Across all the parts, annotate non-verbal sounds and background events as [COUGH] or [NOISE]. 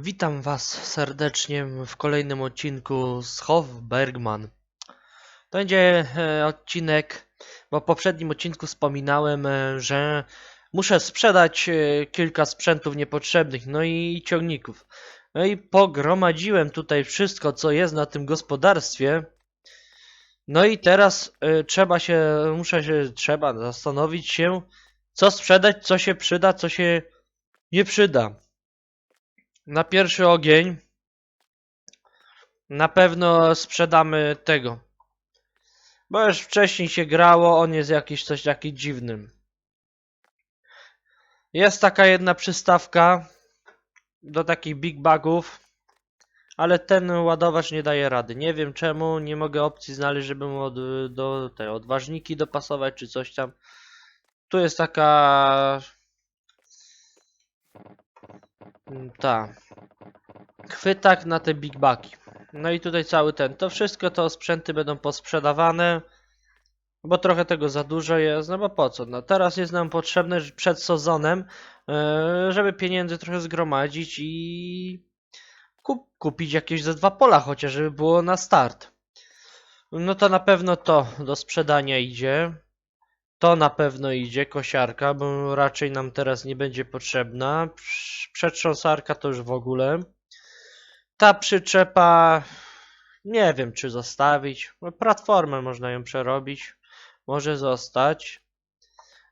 Witam Was serdecznie w kolejnym odcinku z Hof Bergman. To będzie e, odcinek, bo w poprzednim odcinku wspominałem, e, że muszę sprzedać e, kilka sprzętów niepotrzebnych, no i ciągników. No i pogromadziłem tutaj wszystko, co jest na tym gospodarstwie. No i teraz trzeba się, muszę się, trzeba zastanowić się, co sprzedać, co się przyda, co się nie przyda. Na pierwszy ogień na pewno sprzedamy tego. Bo już wcześniej się grało, on jest jakiś coś taki dziwnym. Jest taka jedna przystawka do takich big bagów, ale ten ładowacz nie daje rady. Nie wiem czemu, nie mogę opcji znaleźć, żeby mu od, do te odważniki dopasować czy coś tam. Tu jest taka Ta. Chwytak na te big bagi. No i tutaj cały ten. To wszystko to sprzęty będą posprzedawane. Bo trochę tego za dużo jest. No bo po co? No teraz jest nam potrzebne przed sezonem, e, żeby pieniędzy trochę zgromadzić i kup, kupić jakieś ze dwa pola chociaż, żeby było na start. No to na pewno to do sprzedania idzie. To na pewno idzie, kosiarka, bo raczej nam teraz nie będzie potrzebna. Prz- Przetrząsarka to już w ogóle. Ta przyczepa, nie wiem czy zostawić. No, Platformę można ją przerobić. Może zostać.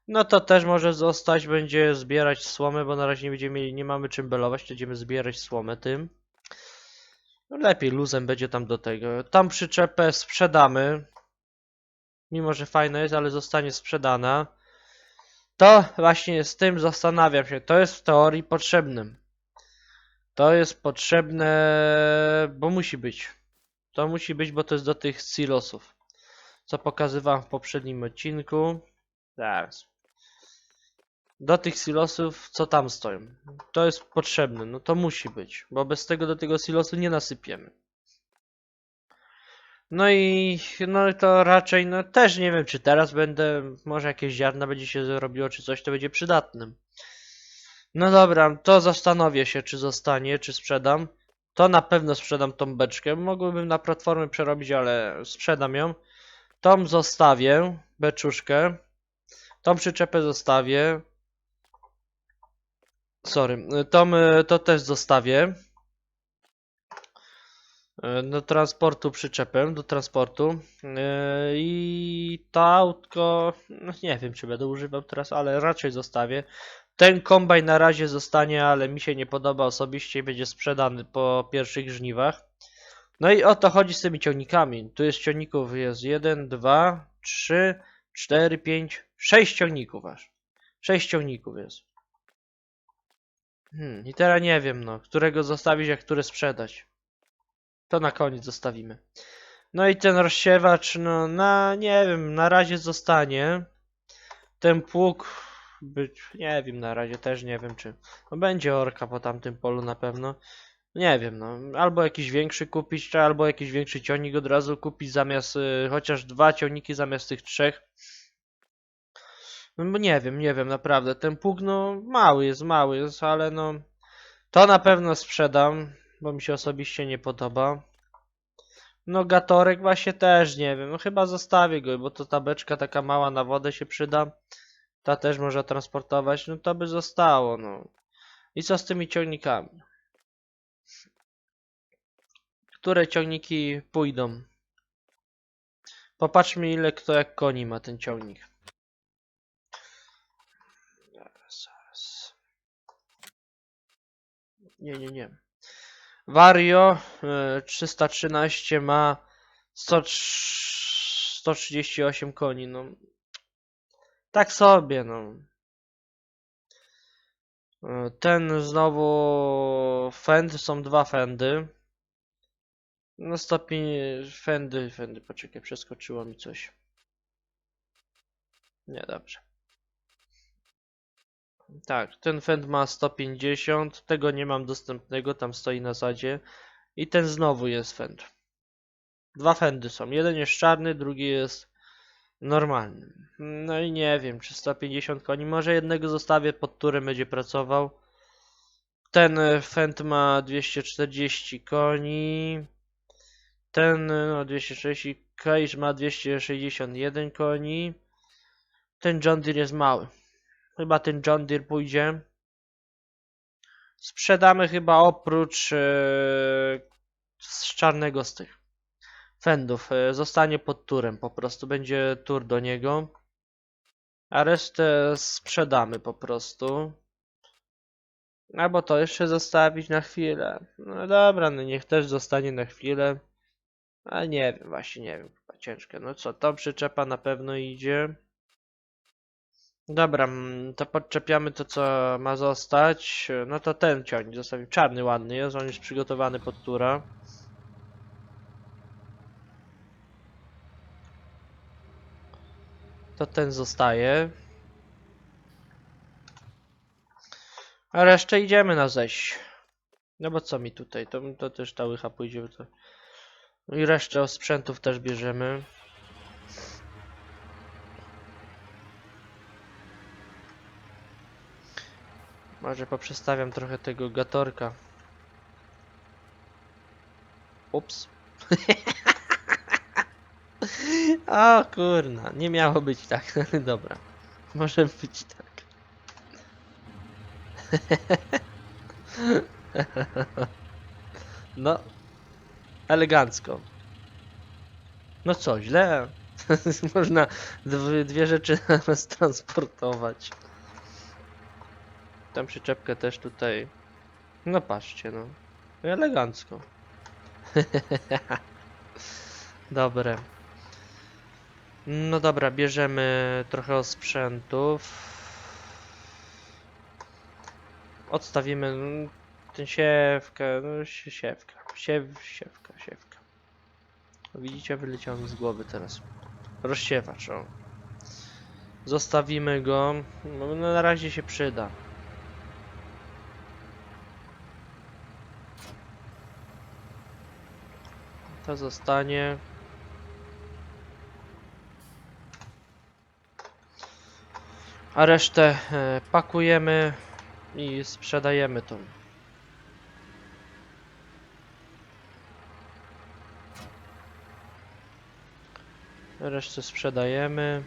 No to też może zostać, będzie zbierać słomę, bo na razie nie będziemy mieli, nie mamy czym belować, będziemy zbierać słomę tym. No lepiej luzem będzie tam do tego. Tam przyczepę sprzedamy. Mimo, że fajna jest, ale zostanie sprzedana. To właśnie z tym zastanawiam się. To jest w teorii potrzebnym. To jest potrzebne, bo musi być. To musi być, bo to jest do tych silosów. Co pokazywałem w poprzednim odcinku. Zaraz. Do tych silosów, co tam stoją. To jest potrzebne. No to musi być. Bo bez tego do tego silosu nie nasypiemy. No i no to raczej, no też nie wiem, czy teraz będę, może jakieś ziarna będzie się zrobiło, czy coś to będzie przydatnym. No dobra, to zastanowię się, czy zostanie, czy sprzedam. To na pewno sprzedam tą beczkę. Mogłbym na platformę przerobić, ale sprzedam ją. Tą zostawię, beczuszkę. Tą przyczepę zostawię. Sorry, tą, y, to też zostawię. E, do transportu przyczepę, do transportu E, i to autko, no nie wiem czy będę używał teraz, ale raczej zostawię. Ten kombajn na razie zostanie, ale mi się nie podoba osobiście i będzie sprzedany po pierwszych żniwach. No i o to chodzi z tymi ciągnikami. Tu jest ciągników, jest 1, 2, 3, 4, 5, 6 ciągników aż. 6 ciągników jest. Hmm, i teraz nie wiem no, którego zostawić, a który sprzedać. To na koniec zostawimy. No i ten rozsiewacz, no na, nie wiem, na razie zostanie. Ten pług, być, nie wiem, na razie też nie wiem, czy, no będzie orka po tamtym polu na pewno. Nie wiem, no, albo jakiś większy kupić, czy albo jakiś większy ciągnik od razu kupić zamiast, y, chociaż dwa ciągniki zamiast tych trzech. No nie wiem, nie wiem, naprawdę, ten pług, no, mały jest, mały jest, ale no, to na pewno sprzedam bo mi się osobiście nie podoba. No gatorek właśnie też nie wiem, no chyba zostawię go, bo to ta beczka taka mała na wodę się przyda. Ta też można transportować, no to by zostało, no. I co z tymi ciągnikami? Które ciągniki pójdą? Popatrzmy ile kto jak koni ma ten ciągnik. Nie, nie, nie. Vario e, 313 ma 100, 138 koni, no. Tak sobie, no. E, Ten znowu fend, są dwa fendy. No stopień fendy, fendy, poczekaj, przeskoczyło mi coś. Nie, dobrze. Tak, ten fend ma 150, tego nie mam dostępnego, tam stoi na sadzie. I ten znowu jest fend. Dwa fendy są, jeden jest czarny, drugi jest normalny. No i nie wiem, czy 150 koni, może jednego zostawię, pod którym będzie pracował. Ten e, Fendt ma 240 koni. Ten e, no 240 Cage ma 261 koni. Ten John Deere jest mały. Chyba ten John Deere pójdzie. Sprzedamy chyba oprócz e, z czarnego z tych Fendów. E, zostanie pod turem. Po prostu będzie tur do niego. A resztę sprzedamy po prostu. Albo to jeszcze zostawić na chwilę. No dobra, no niech też zostanie na chwilę. Ale nie wiem, właśnie nie wiem, chyba ciężko. No co, to przyczepa na pewno idzie. Dobra, mm, to podczepiamy to, co ma zostać. No to ten ciągnik zostawił. Czarny, ładny jest, on jest przygotowany pod tura. To ten zostaje. A resztę idziemy na ześ. No bo co mi tutaj? To, to też ta łycha pójdzie. To... I resztę sprzętów też bierzemy. Może poprzestawiam trochę tego gatorka. Ups. [LAUGHS] o kurna, nie miało być tak. [LAUGHS] Dobra. Może być tak. [LAUGHS] No, elegancko. No co, źle. Można dwie, rzeczy transportować. Tam przyczepkę też tutaj. No patrzcie, no. Elegancko. [LAUGHS] Dobre. No dobra, bierzemy trochę sprzętów. Odstawimy mm, tę siewkę, no sie- siewka, siew, siewka, siewka. Widzicie, wyleciał mi z głowy teraz. Rozsiewacz, o. Zostawimy go, no na razie się przyda. To zostanie. A resztę e, pakujemy i sprzedajemy to. Resztę sprzedajemy.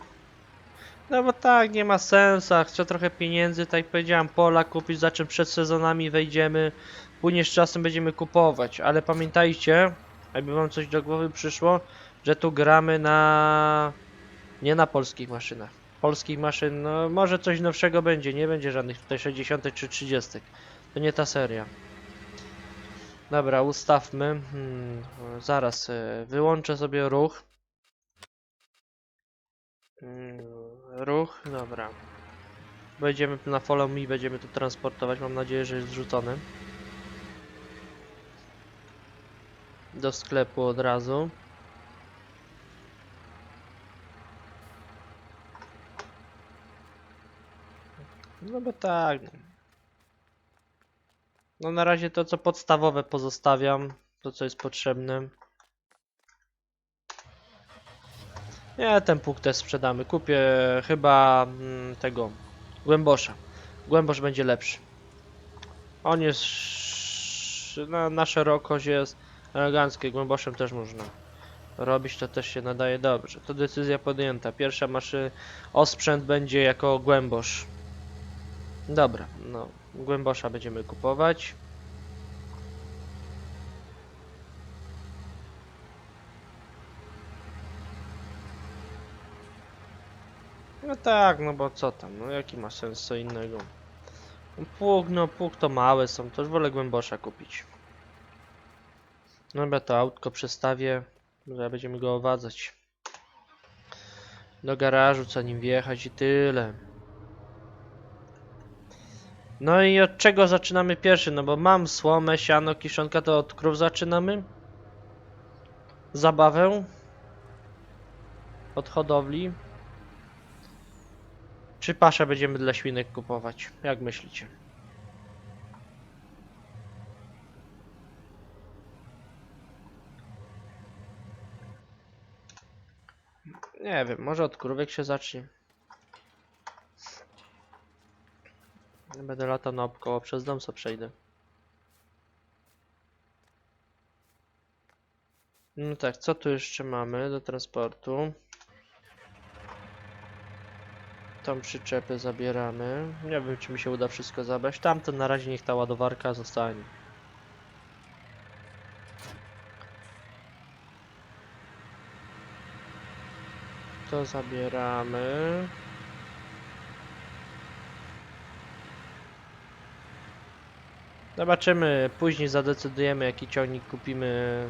No bo tak, nie ma sensu. Chcę trochę pieniędzy, tak jak powiedziałem, pola kupić, za czym przed sezonami wejdziemy. Później z czasem będziemy kupować. Ale pamiętajcie, jakby wam coś do głowy przyszło, że tu gramy na... Nie na polskich maszynach. Polskich maszyn, no może coś nowszego będzie, nie będzie żadnych tutaj 60 czy 30. To nie ta seria. Dobra, ustawmy. Hmm, zaraz e, wyłączę sobie ruch. Mm, Ruch, dobra. Będziemy na follow me, będziemy to transportować. Mam nadzieję, że jest zrzucony. Do sklepu od razu. No bo tak. no. No na razie to co podstawowe pozostawiam. To co jest potrzebne. Nie, ten pług też sprzedamy. Kupię chyba mm, tego głębosza. Głębosz będzie lepszy. On jest na, na szerokość jest elegancki. Głęboszem też można robić. To też się nadaje dobrze. To decyzja podjęta. Pierwsza maszyna osprzęt będzie jako głębosz. Dobra, no głębosza będziemy kupować. No tak, no bo co tam, no jaki ma sens co innego. Pług, no pług to małe są, to już wolę głębosza kupić. Dobra, to autko przestawię, że będziemy go owadzać. Do garażu, co nim wjechać i tyle. No i od czego zaczynamy pierwszy? No bo mam słomę, siano, kiszonka, to od krów zaczynamy? Zabawę? Od hodowli? Czy paszę będziemy dla świnek kupować? Jak myślicie? Nie wiem, może od kurwek się zacznie. Będę latał naokoło, przez dom co przejdę. No tak, co tu jeszcze mamy do transportu? Tą przyczepę zabieramy. Nie wiem, czy mi się uda wszystko zabrać. Tamten na razie niech ta ładowarka zostanie. To zabieramy. Zobaczymy, później zadecydujemy jaki ciągnik kupimy.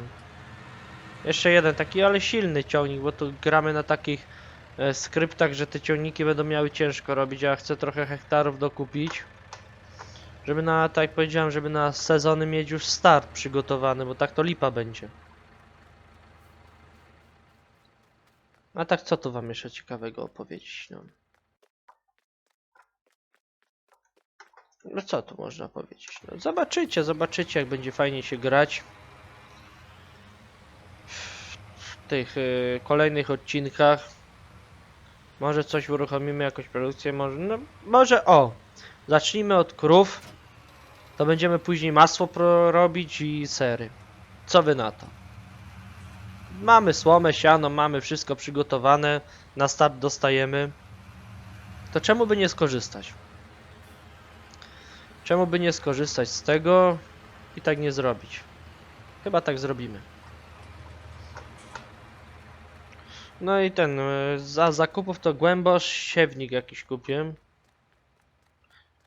Jeszcze jeden taki, ale silny ciągnik, bo tu gramy na takich e, skryptach, że te ciągniki będą miały ciężko robić, ja chcę trochę hektarów dokupić. Żeby na, tak jak powiedziałem, żeby na sezony mieć już start przygotowany, bo tak to lipa będzie. A tak co tu wam jeszcze ciekawego opowiedzieć, no. No co tu można powiedzieć? No, zobaczycie, zobaczycie jak będzie fajnie się grać. W tych y, kolejnych odcinkach. Może coś uruchomimy, jakąś produkcję, może, no, może o! Zacznijmy od krów. To będziemy później masło robić i sery. Co wy na to? Mamy słomę, siano, mamy wszystko przygotowane. Na start dostajemy. To czemu by nie skorzystać? Czemu by nie skorzystać z tego i tak nie zrobić? Chyba tak zrobimy. No i ten, e, za zakupów to głębosz, siewnik jakiś kupię.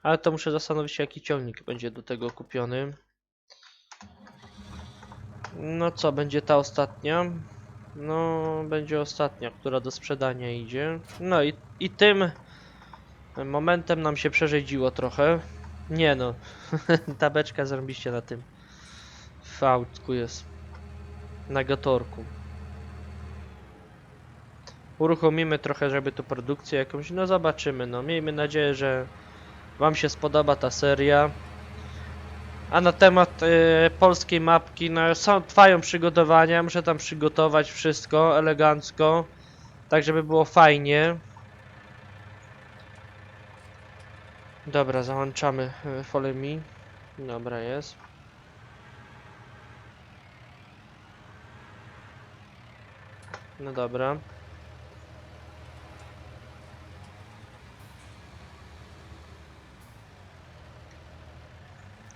Ale to muszę zastanowić się jaki ciągnik będzie do tego kupiony. No co, będzie ta ostatnia? No, będzie ostatnia, która do sprzedania idzie. No i, i tym momentem nam się przerzedziło trochę. Nie no, [LAUGHS] ta beczka zrobiliście na tym. W autku jest. Na gatorku. Uruchomimy trochę, żeby tu produkcję jakąś, no zobaczymy, no miejmy nadzieję, że wam się spodoba ta seria. A na temat e, polskiej mapki, no są, trwają przygotowania, muszę tam przygotować wszystko elegancko, tak żeby było fajnie. Dobra, załączamy e, follow me. Dobra, jest. No dobra.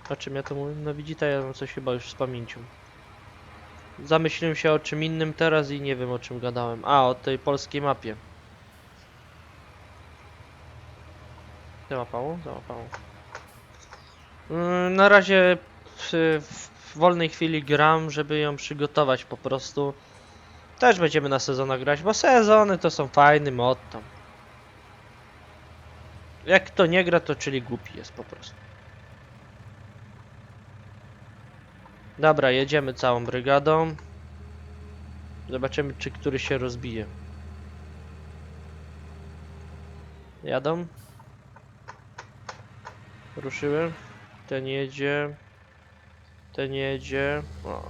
O czym ja to mówię? No widzicie, ja mam coś chyba już z pamięcią. Zamyśliłem się o czym innym teraz i nie wiem o czym gadałem. A, o tej polskiej mapie. Załapało? Załapało. Mm, Na razie w, w wolnej chwili gram, żeby ją przygotować po prostu. Też będziemy na sezonach grać, bo sezony to są fajny mod tam. Jak kto nie gra, to czyli głupi jest po prostu. Dobra, jedziemy całą brygadą. Zobaczymy, czy który się rozbije. Jadą? Ruszyły. Ten jedzie. Ten jedzie. O,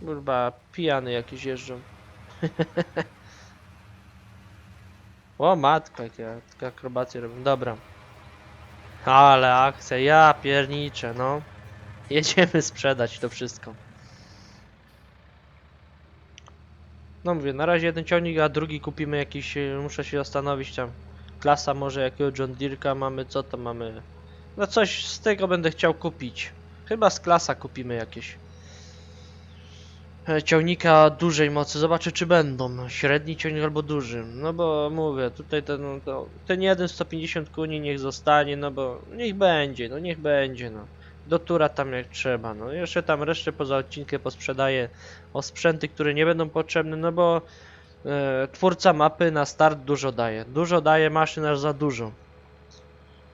kurwa, pijany jakiś jeżdżą. [LAUGHS] o matko, jakie jakie akrobacje robią. Dobra. Ale akcja, ja pierniczę, no. [LAUGHS] Jedziemy sprzedać to wszystko. No mówię, na razie jeden ciągnik, a drugi kupimy jakiś, e, muszę się zastanowić tam. Klasa może jakiego John Deere'ka mamy, co to mamy? No coś z tego będę chciał kupić. Chyba z klasa kupimy jakieś. e, Ciągnika dużej mocy, zobaczę czy będą. no, Średni ciągnik albo duży. No bo mówię, tutaj ten, to, ten jeden 150 koni niech zostanie, no bo niech będzie, no niech będzie, no. Do tura tam jak trzeba, no. Jeszcze tam resztę poza odcinkiem posprzedaję o sprzęty, które nie będą potrzebne, no bo e, twórca mapy na start dużo daje. Dużo daje maszyn aż za dużo.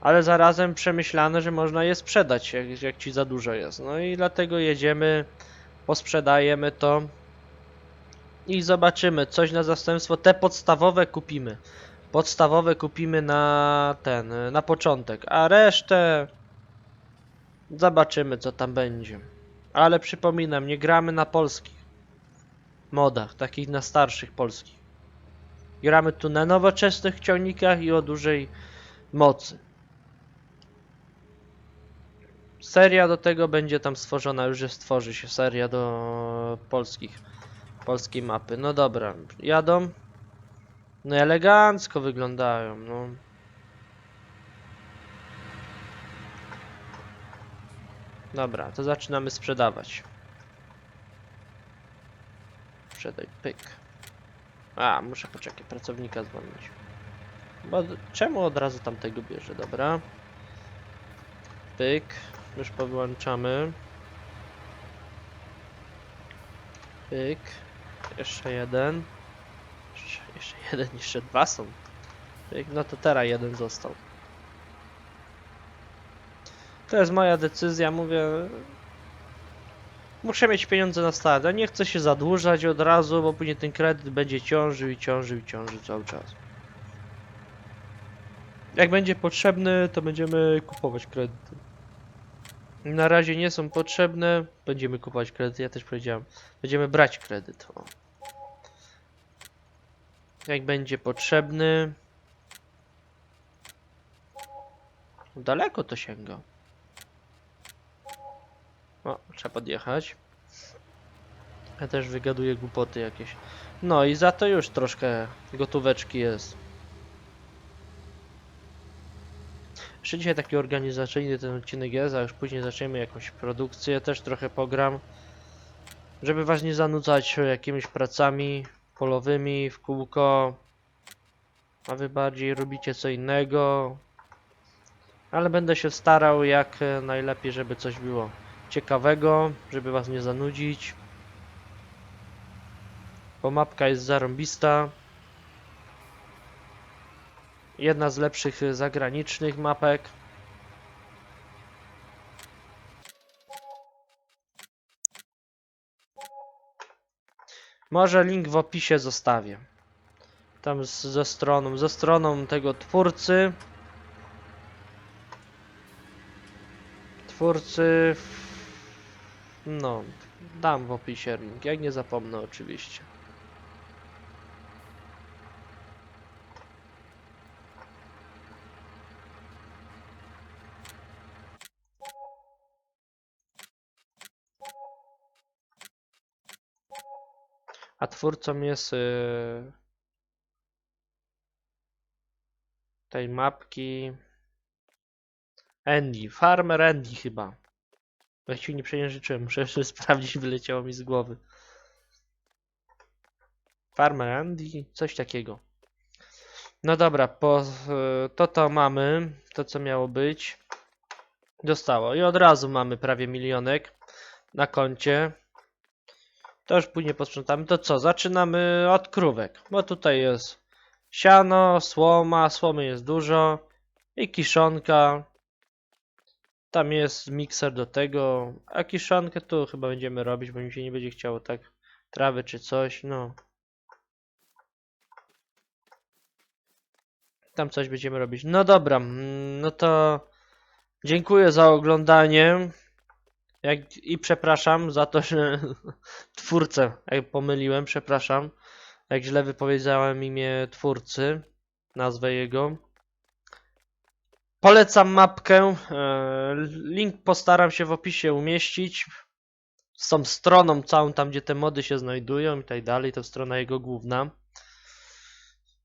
Ale zarazem przemyślane, że można je sprzedać, jak, jak ci za dużo jest. No i dlatego jedziemy, posprzedajemy to i zobaczymy. Coś na zastępstwo. Te podstawowe kupimy. Podstawowe kupimy na ten, na początek, a resztę zobaczymy co tam będzie. Ale przypominam, nie gramy na polskich modach, takich na starszych polskich. Gramy tu na nowoczesnych ciągnikach i o dużej mocy. Seria do tego będzie tam stworzona, już jest, stworzy się seria do polskich polskiej mapy. No dobra, jadą. No elegancko wyglądają, no. Dobra, to zaczynamy sprzedawać. Sprzedaj, pyk. A, muszę poczekać, pracownika zwolnić. Bo czemu od razu tamtego bierze? Dobra. Pyk. Już powyłączamy. Pyk. Jeszcze jeden. Jeszcze, jeszcze jeden, jeszcze dwa są. Pyk. No to teraz jeden został. To jest moja decyzja, mówię. Muszę mieć pieniądze na start. Ja nie chcę się zadłużać od razu, bo później ten kredyt będzie ciążył i ciążył i ciążył cały czas. Jak będzie potrzebny, to będziemy kupować kredyty. Na razie nie są potrzebne, będziemy kupować kredyt. Ja też powiedziałem, będziemy brać kredyt. O. Jak będzie potrzebny. Daleko to sięga. O, trzeba podjechać. Ja też wygaduję głupoty jakieś. No i za to już troszkę gotóweczki jest. Jeszcze dzisiaj taki organizacyjny ten odcinek jest, a już później zaczniemy jakąś produkcję, też trochę pogram. Żeby was nie zanudzać jakimiś pracami polowymi w kółko. A wy bardziej robicie co innego. Ale będę się starał jak najlepiej, żeby coś było ciekawego, żeby was nie zanudzić. Bo mapka jest zarąbista. Jedna z lepszych zagranicznych mapek. Może link w opisie zostawię. Tam z, ze stroną, ze stroną tego twórcy. Twórcy. No, dam w opisie link, jak nie zapomnę oczywiście. A twórcą jest yy, tej mapki Andy, Farmer Andy chyba. Właściwie nie przejęzyczyłem, [LAUGHS] muszę jeszcze sprawdzić, wyleciało mi z głowy. Farmer Andy, coś takiego. No dobra, po, to to mamy, to co miało być. Dostało i od razu mamy prawie milionek na koncie. To już później posprzątamy. To co? Zaczynamy od krówek. Bo tutaj jest siano, słoma, słomy jest dużo i kiszonka. Tam jest mikser do tego. A kiszonkę tu chyba będziemy robić, bo mi się nie będzie chciało tak trawy czy coś. No. Tam coś będziemy robić. No dobra, mm, no to dziękuję za oglądanie. Jak, I przepraszam za to, że [LAUGHS] twórcę, jak pomyliłem, przepraszam. Jak źle wypowiedziałem imię twórcy, nazwę jego. Polecam mapkę. e, Link postaram się w opisie umieścić. Z tą stroną całą, tam gdzie te mody się znajdują i tak dalej. To strona jego główna.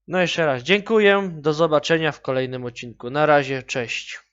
No jeszcze raz dziękuję. Do zobaczenia w kolejnym odcinku. Na razie, cześć.